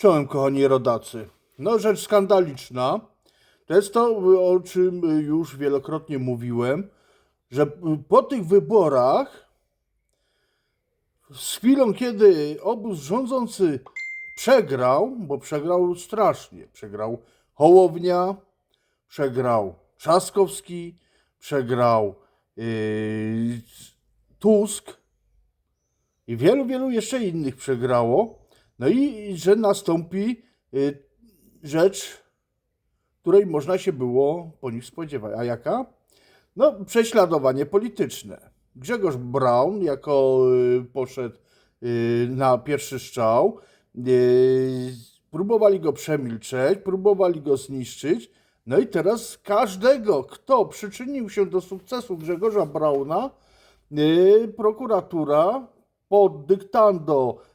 Czołem, kochani rodacy. No, rzecz skandaliczna. To jest to, o czym już wielokrotnie mówiłem, że po tych wyborach, z chwilą, kiedy obóz rządzący przegrał, bo przegrał strasznie, przegrał Hołownia, przegrał Trzaskowski, przegrał yy, Tusk i wielu, wielu jeszcze innych przegrało. No i że nastąpi y, rzecz, której można się było po nich spodziewać. A jaka? No, prześladowanie polityczne. Grzegorz Braun jako y, poszedł y, na pierwszy strzał. Próbowali go przemilczeć, próbowali go zniszczyć. No i teraz każdego, kto przyczynił się do sukcesu Grzegorza Brauna, prokuratura pod dyktando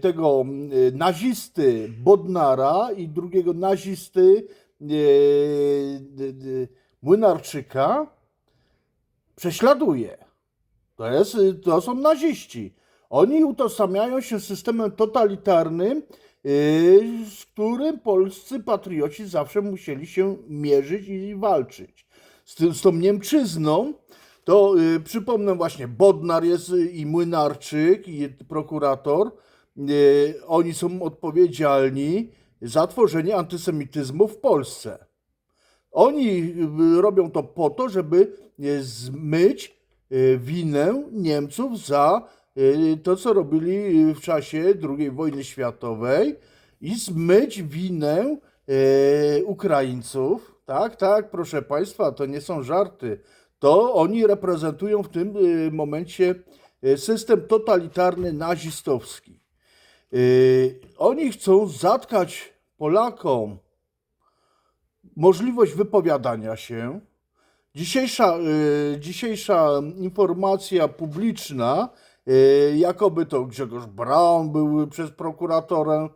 tego y, nazisty Bodnara i drugiego nazisty y, y, y, Młynarczyka prześladuje. To, jest, y, to są naziści. Oni utożsamiają się z systemem totalitarnym, y, z którym polscy patrioci zawsze musieli się mierzyć i walczyć. Z, tym, z tą Niemczyzną, to y, przypomnę właśnie, Bodnar jest y, i Młynarczyk, i prokurator. Y, oni są odpowiedzialni za tworzenie antysemityzmu w Polsce. Oni y, robią to po to, żeby y, zmyć winę Niemców za to, co robili w czasie II wojny światowej i zmyć winę Ukraińców. Tak, tak, proszę Państwa, to nie są żarty. To oni reprezentują w tym y, momencie y, system totalitarny nazistowski. Y, Oni chcą zatkać Polakom możliwość wypowiadania się. Dzisiejsza, dzisiejsza informacja publiczna, jakoby to Grzegorz Braun był przez prokuratorę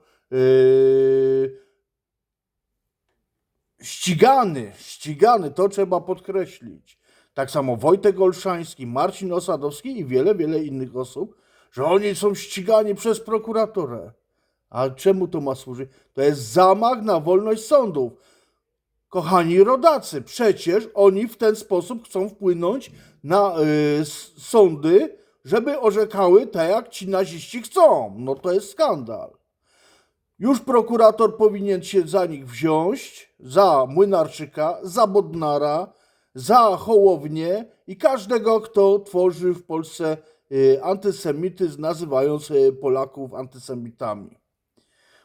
ścigany, ścigany, to trzeba podkreślić. Tak samo Wojtek Olszański, Marcin Osadowski i wiele, wiele innych osób, że oni są ścigani przez prokuratorę. A czemu to ma służyć? To jest zamach na wolność sądów. Kochani rodacy, przecież oni w ten sposób chcą wpłynąć na y, sądy, żeby orzekały tak, jak ci naziści chcą. No to jest skandal. Już prokurator powinien się za nich wziąć, za Młynarczyka, za Bodnara, za Hołownię i każdego, kto tworzy w Polsce y, antysemityzm, nazywając y, Polaków antysemitami.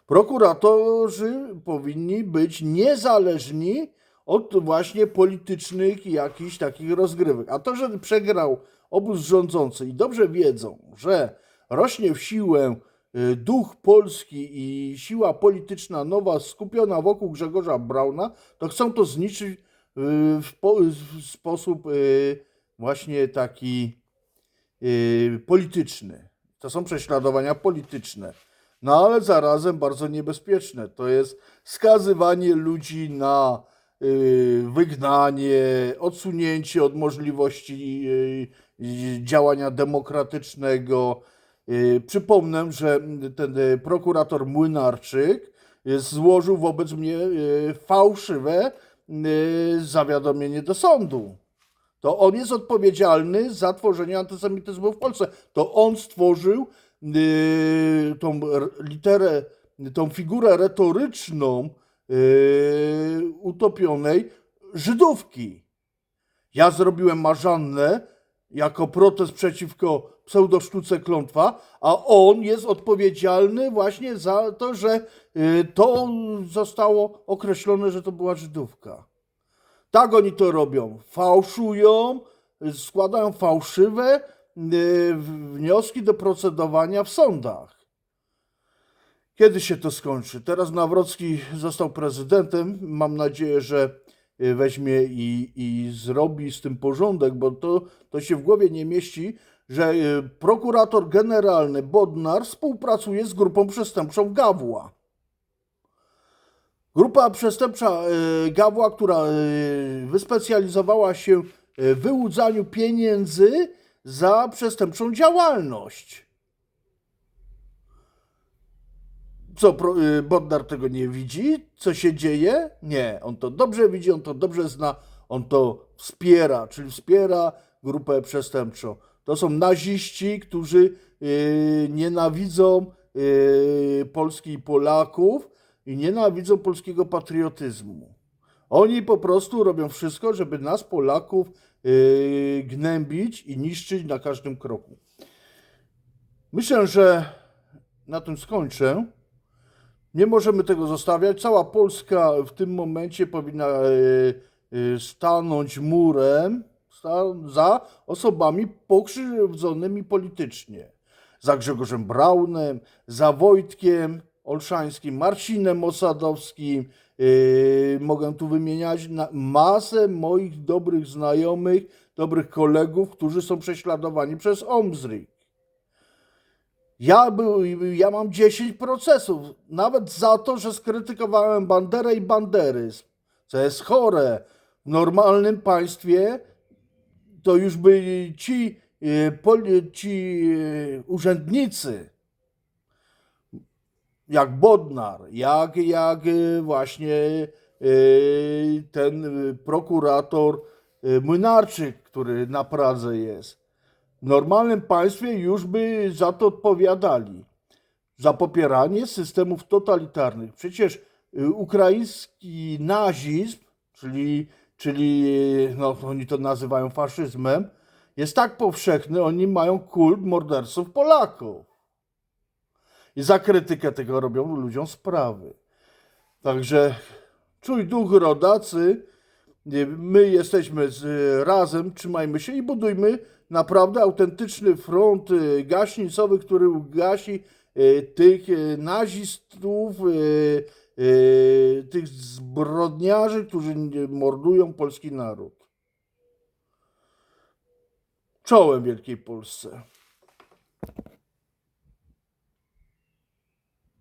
Prokuratorzy powinni być niezależni od właśnie politycznych jakichś takich rozgrywek. A to, że przegrał obóz rządzący i dobrze wiedzą, że rośnie w siłę y, duch polski i siła polityczna nowa skupiona wokół Grzegorza Brauna, to chcą to zniszczyć w, po, w sposób y, właśnie taki y, polityczny. To są prześladowania polityczne. No ale zarazem bardzo niebezpieczne. To jest skazywanie ludzi na y, wygnanie, odsunięcie od możliwości y, y, działania demokratycznego. Y, Przypomnę, że ten y, prokurator Młynarczyk y, złożył wobec mnie y, fałszywe y, zawiadomienie do sądu. To on jest odpowiedzialny za tworzenie antysemityzmu w Polsce. To on stworzył yy, tą literę, tą figurę retoryczną yy, utopionej Żydówki. Ja zrobiłem marzannę jako protest przeciwko pseudosztuce klątwa, a on jest odpowiedzialny właśnie za to, że yy, to zostało określone, że to była Żydówka. Tak oni to robią. Fałszują, y, składają fałszywe y, wnioski do procedowania w sądach. Kiedy się to skończy? Teraz Nawrocki został prezydentem. Mam nadzieję, że y, weźmie i, i zrobi z tym porządek, bo to, to się w głowie nie mieści, że y, prokurator generalny Bodnar współpracuje z grupą przestępczą Gawła. Grupa przestępcza y, Gawła, która y, wyspecjalizowała się w wyłudzaniu pieniędzy za przestępczą działalność. Co, Bodnar tego nie widzi? Co się dzieje? Nie, on to dobrze widzi, on to dobrze zna, on to wspiera, czyli wspiera grupę przestępczą. To są naziści, którzy y, nienawidzą y, Polski i Polaków i nienawidzą polskiego patriotyzmu. Oni po prostu robią wszystko, żeby nas, Polaków, y, gnębić i niszczyć na każdym kroku. Myślę, że na tym skończę. Nie możemy tego zostawiać. Cała Polska w tym momencie powinna e, e, stanąć murem za osobami pokrzywdzonymi politycznie. Za Grzegorzem Braunem, za Wojtkiem Olszańskim, Marcinem Osadowskim. e, mogę tu wymieniać na masę moich dobrych znajomych, dobrych kolegów, którzy są prześladowani przez OMZRIK. Ja, był, ja mam 10 procesów, nawet za to, że skrytykowałem Banderę i banderyzm, co jest chore. W normalnym państwie to już by ci, e, ci e, urzędnicy, jak Bodnar, jak, jak e, właśnie ten prokurator Młynarczyk, który na Pradze jest, w normalnym państwie już by za to odpowiadali. Za popieranie systemów totalitarnych. Przecież ukraiński nazizm, czyli, czyli no, oni to nazywają faszyzmem, jest tak powszechny, oni mają kult morderców Polaków. I za krytykę tego robią ludziom sprawy. Także czuj duch rodacy, My jesteśmy razem, trzymajmy się i budujmy naprawdę autentyczny front y, gaśnicowy, który ugasi y, tych y, nazistów, tych zbrodniarzy, którzy mordują polski naród. Czołem Wielkiej Polsce.